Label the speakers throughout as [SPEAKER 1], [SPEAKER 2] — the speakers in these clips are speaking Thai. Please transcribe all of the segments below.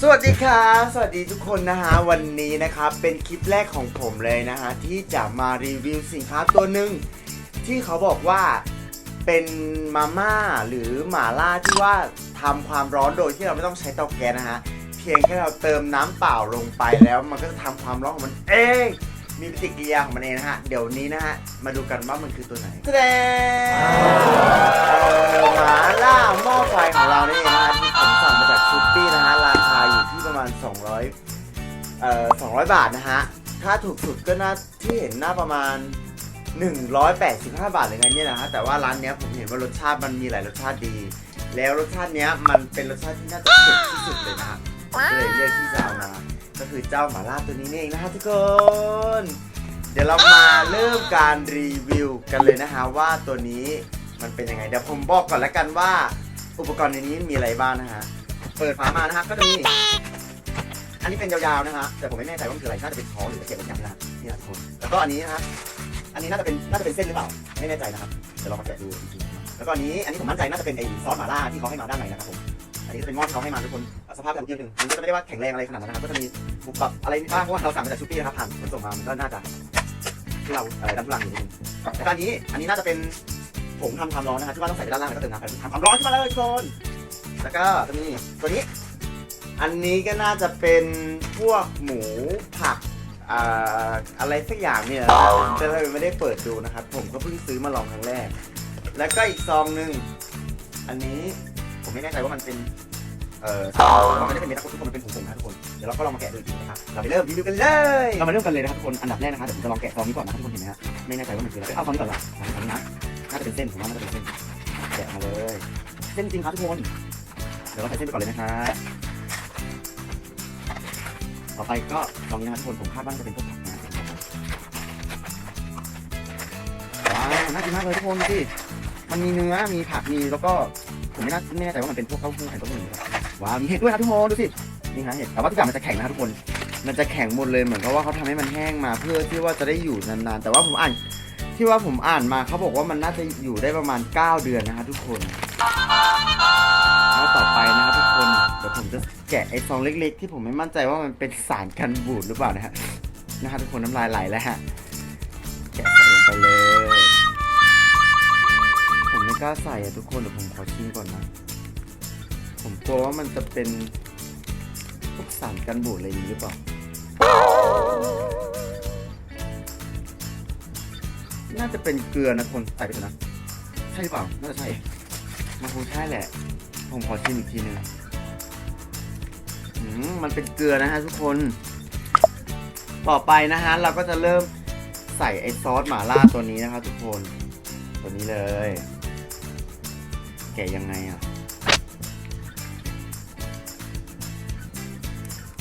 [SPEAKER 1] สวัสดีครับสวัสดีทุกคนนะฮะ วันนี้นะครับ เป็นคลิปแรกของผมเลยนะฮะ ที่จะมารีวิวสินค้าตัวหนึ่งที่เขาบอกว่าเป็นมาม่าหรือหมาล่าที่ว่าทำความร้อนโดยที่เราไม่ต้องใช้เตาแก๊สนะฮะ พียงแค่เราเติมน้ำเปล่าลงไปแล้วมันก็จะทำความร้อนของมันเอง มีปฏิกิริยาของมันเองนะฮะ เดี๋ยวนี้นะฮะ มาดูกันว่ามันคือตัวไหนแสดงเอ่อหมาล่าหม้อไฟของเรานี่เองนะฮะที่ผมสั่งมาจากชูปี้นะฮะ ราคาอยู่ที่ประมาณ 200เอ่อ200 บาทนะฮะ ถ้าถูกสุดก็น่าที่เห็นหน้าประมาณ 185 บาทเลยนะเนี่ยนะฮะ แต่ว่าร้านเนี้ยผมเห็นว่ารสชาติมันมีหลายรสชาติดี แล้วรสชาติเนี้ยมันเป็นรสชาติที่น่าจะเผ็ดที่สุดเลยนะฮะ ก็เลยเลือกที่จะเอามาก็คือเจ้าหม่าล่าตัวนี้นี่เองนะฮะทุกคน เดี๋ยวเรามาเริ่มการรีวิวกันเลยนะฮะว่าตัวนี้มันเป็นยังไงเดี๋ยวผมบอกก่อนแล้วกันว่า อุปกรณ์ในนี้มีอะไรบ้างนะฮะเปิดฝามานะฮะก็จะมีอันนี้เป็นยาวๆนะฮะแต่ผมไม่แน่ใจว่ามันคืออะไรน่าจะเป็นช้อหรือตะเกียบอะไรอย่างนะฮะนี่นะทุกคนแล้วก็อันนี้นะฮะอันนี้น่าจะเป็นน่าจะเป็นเส้นหรือเปล่าไม่แน่ใจนะครับเดี๋ยวเรามาแกะดูแล้วก็อันนี้อันนี้ผมมั่นใจน่าจะเป็นไอซอสหม่าล่าที่เขาให้มาด้านในนะครับผม อันนี้ก็เป็นหม้อที่เขาให้มาทุกคนสภาพแบบเดียวหนึ่งมันก็จะไม่ได้ว่าแข็งแรงอะไรขนาดนั้นนะครับก็จะมีบุบบับอะไรบ้างเพราะว่าเราสั่งมาจากชุปี้นะครับผ่านขนส่งมามันก็น่าจะที่เราอะไรดันทุลังอยู่นิดนึงแต่อันนี้อันนี้น่าจะเป็นผงทำความร้อนนะครับที่ว่าต้องใส่ไปด้านล่างแล้วก็เติมน้ำไปทำความร้อนขึ้นมาเลยทุกคนแล้วก็จะมีตัวนี้ อันนี้ก็น่าจะเป็นพวกหมูผักอะไรสักอย่างเนี่ยนะครับแต่เราไม่ได้เปิดดูนะครับ ผมก็เพิ่งซื้อมาลองครั้งแรก แล้วก็อีกซองหนึ่งอันนี้ ผมไม่แน่ใจว่ามันเป็นเอ่อมันไม่ได้เป็นเม็ดนะทุกคนมันเป็นผงๆนะทุกคน เดี๋ยวเราก็ลองมาแกะดูอีกทีนะครับ เราไปเริ่มรีวิวกันเลย เรามาเริ่มกันเลยนะครับทุกคน อันดับแรกนะครับเดี๋ยวผมจะลองแกะซองนี้ก่อนนะครับทุกคนเห็นไหมฮะไม่แน่ใจว่ามันคืออะไรเอาซองนี้ก่อนละซองนี้นะ น่าจะเป็นเส้นผมว่าน่าจะเป็นเส้น แกะมาเลย เส้นจริงครับทุกคน เดี๋ยวเราใส่เส้นไปก่อนเลยนะครับต่อไปก็ลองนี้นะครับทุกคนผมคาดว่าน่าจะเป็นพวกผักนะครับว้าว น่ากินมากเลยทุกคนดูสิมันมีเนื้อ มีผัก มีแล้วก็ ผมไม่น่าไม่แน่ใจว่ามันเป็นพวกเต้าหู้ไข่เต้าหู้นะครับว้าวมีเห็ดด้วยนะทุกคนดูสินี่ฮะเห็ดแต่ว่าทุกอย่างมันจะแข็งนะครับทุกคน มันจะแข็งหมดเลยเหมือนกับว่าเขาทำให้มันแห้งมาเพื่อที่ว่าจะได้อยู่นานๆแต่ว่าผมอ่านที่ว่าผมอ่านมาเขาบอกว่ามันน่าจะอยู่ได้ประมาณ 9 เดือนนะครับทุกคนแล้วต่อไปนะครับทุกคนเดี๋ยวผมจะแกะไอ้ซองเล็ก ๆ ที่ผมไม่มั่นใจว่ามันเป็นสารกันบูดหรือเปล่านะฮะนะฮะทุกคนน้ำลายไหลแล้วฮะแกะใส่ลงไปเลย ล้าใส่อะทุกคนเดี๋ยวผมขอชิมก่อนนะ ผมกลัวว่ามันจะเป็นพวกสารกันบูดอะไรอย่างนี้หรือเปล่า น่าจะเป็นเกลือนะคนใส่ไปเถอะนะ ใช่หรือเปล่า น่าจะใช่ มันคงใช่แหละ ผมขอชิมอีกทีหนึ่งมมันเป็นเกลือนะฮะทุกคน ต่อไปนะฮะเราก็จะเริ่มใส่ไอซอสหม่าล่าตัวนี้นะครับทุกคน ตัวนี้เลย แกะยังไงอะ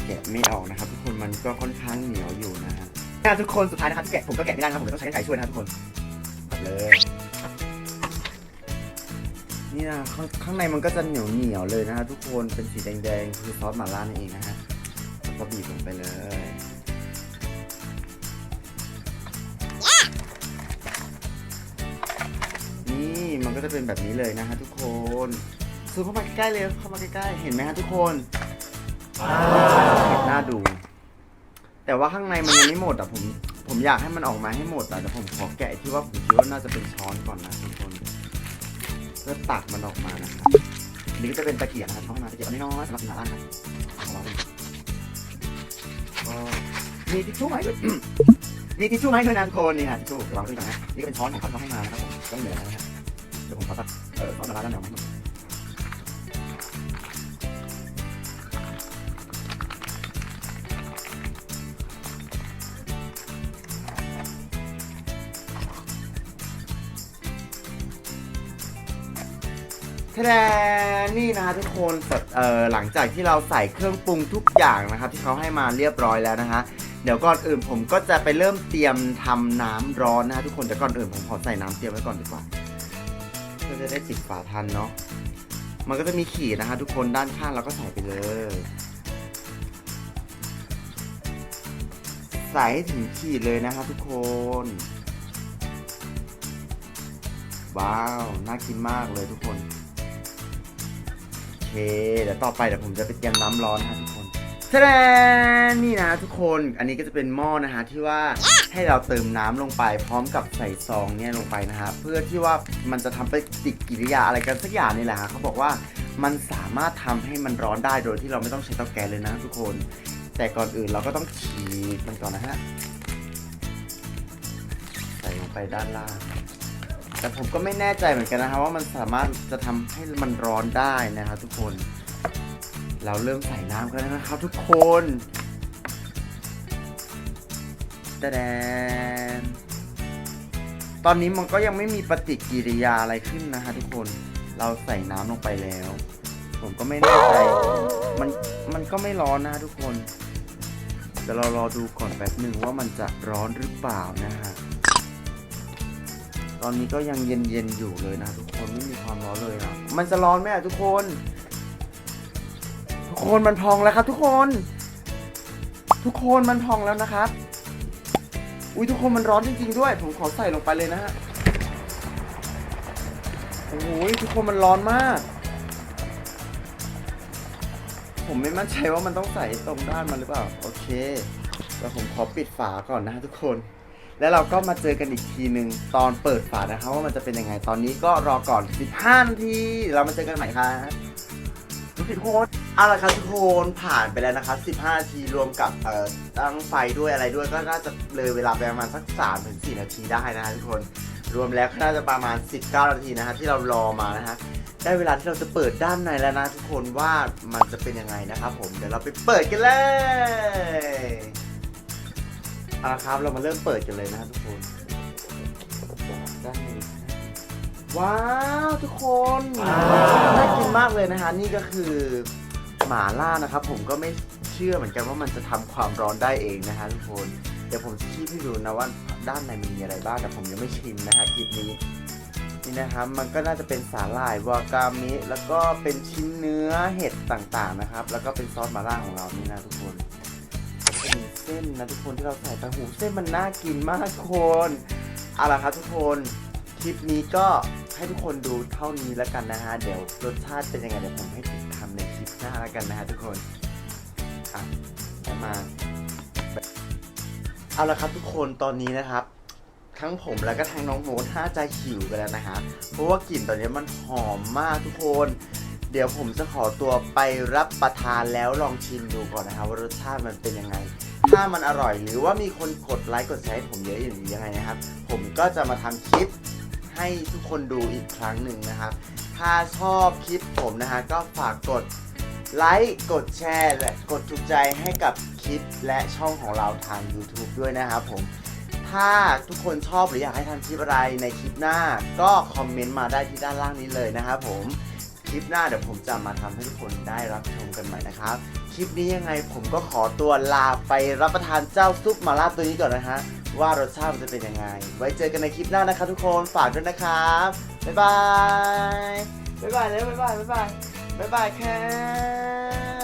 [SPEAKER 1] แกะไม่ออกนะครับ ทุกคนมันก็ค่อนข้างเหนียวอยู่นะฮะนะทุกคนสุดท้ายนะครับแกะผมก็แกะไม่ได้นะครับผมต้องใช้กรรไกรช่วยนะครับทุกคนตัดเลยนี่นะข้างข้างในมันก็จะเหนียวเหนียวๆเลยนะฮะทุกคนเป็นสีแดงๆคือซอสหม่าล่านั่นเองนะฮะแล้วก็บีบลงไปเลย ก็จะเป็นแบบนี้เลยนะฮะทุกคนซูมเข้ามาใกล้ๆเลยเข้ามาใกล้ๆเห็นไหมฮะทุกคนเห็นหน้าดู แต่ว่าข้างในมันยังไม่หมดอะผมผมอยากให้มันออกมาให้หมดอะแต่ผมขอแกะที่ว่าผมคิดว่าน่าจะเป็นช้อนก่อนนะทุกคนเพื่อตักมันออกมานะครับนนี้ก็จะเป็นตะเกียบนะครับเขาให้มาตะเกียบอันน้อยๆสำหรับหนาล่างครับเอาไว้ก็มีทิชชู่ไหมด้วยมีทิชชู่ไหมด้วยนะทุกคนนี่ฮะทิชชู่เดี๋ยววางขึ้นก่อนนะนี่ก็เป็นช้อนของเขาที่เขาให้มานะครับผมก็เหลือแล้วนะาล่างด้านในออกมาให้หมดแท้นี่นะฮะทุกคนเอ่อหลังจากที่เราใส่เครื่องปรุงทุกอย่างนะครับ ที่เขาให้มาเรียบร้อยแล้วนะฮะเดี๋ยวก่อนอื่นผมก็จะไปเริ่มเตรียมทำน้ำร้อนนะฮะทุกคนแต่ก่อนอื่นผมขอใส่น้ำเตรียมไว้ก่อนดีกว่า เพื่อจะได้ปิดฝาทันเนาะ มันก็จะมีขีดนะฮะทุกคนด้านข้างเราก็ใส่ไปเลย ใส่ให้ถึงขีดเลยนะครับทุกคน ว้าว น่ากินมากเลยทุกคน โอเค เดี๋ยวต่อไปเดี๋ยวผมจะไปเตรียมน้ำร้อนนะครับ แสดงนี่นะทุกคนอันนี้ก็จะเป็นหม้อนะฮะที่ว่าให้เราเติมน้ำลงไปพร้อมกับใส่ซองเนี่ยลงไปนะฮะเพื่อที่ว่ามันจะทำปฏิกิริยาอะไรกันสักอย่างนี่แหละฮะเขาบอกว่ามันสามารถทำให้มันร้อนได้โดยที่เราไม่ต้องใช้เตาแก๊สเลยนะทุกคน แต่ก่อนอื่นเราก็ต้องฉีกมันก่อนนะฮะใส่ลงไปด้านล่าง แต่ผมก็ไม่แน่ใจเหมือนกันนะครับว่ามันสามารถจะทำให้มันร้อนได้นะครับทุกคน เราเริ่มใส่น้ำกันแล้วนะครับทุกคนตะแดนตอนนี้มันก็ยังไม่มีปฏิกิริยาอะไรขึ้นนะฮะทุกคน เราใส่น้ำลงไปแล้ว ผมก็ไม่แน่ใจ มัน มันก็ไม่ร้อนนะทุกคนเดี๋ยวเรารอดูก่อนแป๊บหนึ่งว่ามันจะร้อนหรือเปล่านะฮะ ตอนนี้ก็ยังเย็นๆอยู่เลยนะทุกคนไม่มีความร้อนเลยอะมันจะร้อนไหมอะทุกคน ทุกคนมันพองแล้วครับ ทุกคน ทุกคนมันพองแล้วนะครับ อุ้ยทุกคนมันร้อนจริง ๆ ด้วย ผมขอใส่ลงไปเลยนะฮะโอ้ยทุกคนมันร้อนมาก ผมไม่มั่นใจว่ามันต้องใส่ตรงด้านมันหรือเปล่า โอเคแล้วผมขอปิดฝาก่อนนะทุกคน แล้วเราก็มาเจอกันอีกทีหนึ่งตอนเปิดฝานะครับว่ามันจะเป็นยังไงตอนนี้ก็รอก่อน 15 นาที เรามาเจอกันใหม่ครับทุกคน เอาละครับทุกคนผ่านไปแล้วนะครับ 15 นาทีรวมกับเอ่อตั้งไฟด้วยอะไรด้วยก็น่าจะเลยเวลาไปประมาณสัก3ถึง4นาทีได้นะฮะทุกคนรวมแล้วก็น่าจะประมาณ 19 นาทีนะฮะที่เรารอมานะฮะได้เวลาที่เราจะเปิดด้านในแล้วนะทุกคนว่ามันจะเป็นยังไงนะครับผมเดี๋ยวเราไปเปิดกันเลยเอาละครับเรามาเริ่มเปิดกันเลยนะทุกคนด้านในว้าวทุกคนน่ากินมากเลยนะฮะนี่ก็คือ มาล่านะครับผมก็ไม่เชื่อเหมือนกันว่ามันจะทำความร้อนได้เองนะฮะทุกคนเดี๋ยวผมจะชี้ให้ดูนะว่าด้านในมันมีอะไรบ้างแต่ผมยังไม่ชิมนะฮะคลิปนี้นี่นะครับมันก็น่าจะเป็นสาหร่ายวากามิแล้วก็เป็นชิ้นเนื้อเห็ดต่างๆนะครับ แล้วก็เป็นซอสมาล่าของเรานี่นะทุกคนแล้วก็มีเส้นนะทุกคนที่เราใส่ไปหูเส้นมันน่ากินมากทุกคนเอาล่ะครับทุกคนคลิปนี้ก็ ให้ทุกคนดูเท่านี้แล้วกันนะฮะ เดี๋ยวรสชาติเป็นยังไงเดี๋ยวผมให้ติดทำในคลิปหน้าแล้วกันนะฮะทุกคนอะมาเอาละครับทุกคนตอนนี้นะครับ ทั้งผมแล้วก็ทั้งน้องโมน่าจะหิวกันแล้วนะฮะเพราะว่ากลิ่นตอนนี้มันหอมมากทุกคน เดี๋ยวผมจะขอตัวไปรับประทานแล้วลองชิมดูก่อนนะครับว่ารสชาติมันเป็นยังไง ถ้ามันอร่อยหรือว่ามีคนกดไลค์กดแชร์ผมเยอะหรือยังไงนะครับ ผมก็จะมาทำคลิป ให้ทุกคนดูอีกครั้งหนึ่งนะครับ ถ้าชอบคลิปผมนะฮะก็ฝากกดไลค์ กดแชร์ และกดถูกใจให้กับคลิปและช่องของเราทาง YouTube ด้วยนะครับผม ถ้าทุกคนชอบหรืออยากให้ทำคลิปอะไรในคลิปหน้า ก็คอมเมนต์มาได้ที่ด้านล่างนี้เลยนะครับผมคลิปหน้าเดี๋ยวผมจะมาทำให้ทุกคนได้รับชมกันใหม่นะครับ คลิปนี้ยังไงผมก็ขอตัวลาไปรับประทานเจ้าซุปมาล่าตัวนี้ก่อนนะฮะ ว่ารสชาติมันจะเป็นยังไง ไว้เจอกันในคลิปหน้านะครับทุกคนฝากด้วยนะครับบ๊ายบายบ๊ายบายเลยบ๊ายบายบ๊ายบายบ๊ายบายครับ